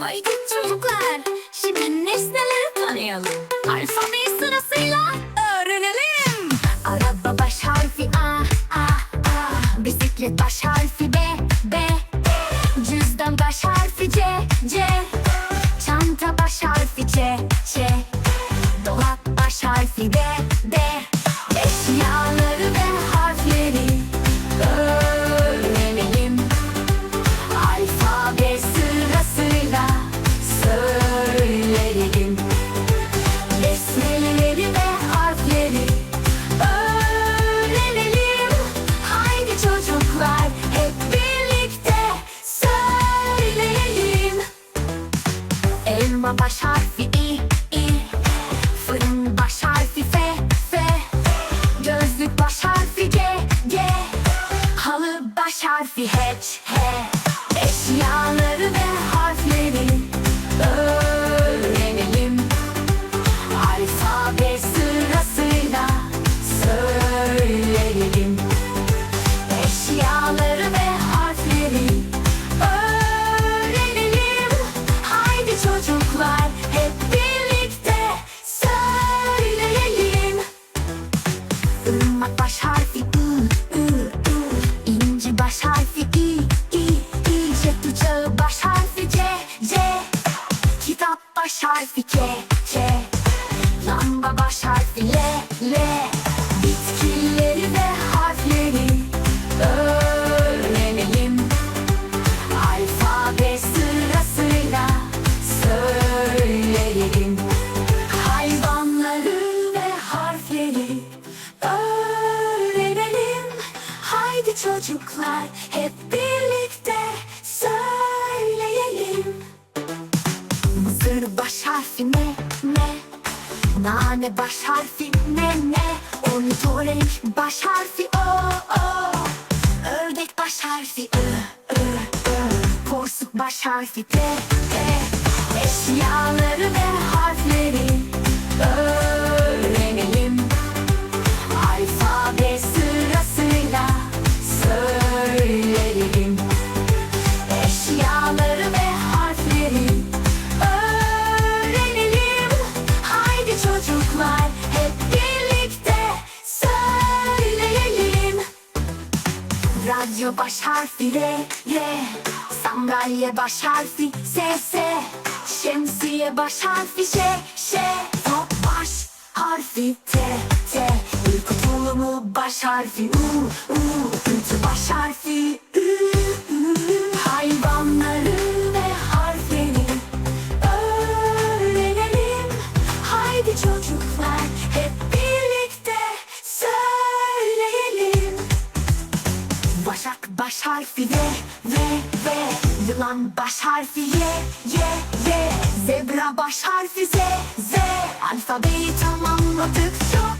Haydi çocuklar, şimdi nesneleri tanıyalım. Alfabeyi sırasıyla öğrenelim. Araba baş harfi A, A, A. Bisiklet baş harfi B, B. Cüzdan baş harfi C, C. Çanta baş harfi C, C. Dolap baş harfi D, baş harfi H, H. Eşyaları ve harfleri öğrenelim. Alfabe sırasıyla söyleyelim. Eşyaları ve harfleri öğrenelim. Haydi çocuklar hep birlikte söyleyelim. Irmak baş harfi ı. İnci baş harfi i, i, i. Jet uçağı baş harfi c, c. Kitap baş harfi k, çocuklar hep birlikte söyleyelim. Mısır baş harfi ne? Ne Nane baş harfi ne? Ne Ornitorenk baş harfi o o. Ördek baş harfi ı ı ı. Porsuk baş harfi p p Eşyaları ve harfleri Radyo baş harfi R, R. Sandalye baş harfi S, S. Şemsiye baş harfi Ş, Ş. Top baş harfi T, T. Uyku tulumu baş harfi U, U. Ütü baş harfi Ü, baş harfi V, V, V Yılan baş harfi Y, Y, Y. Zebra baş harfi Z, Z. Alfabeyi tamamladık. Çok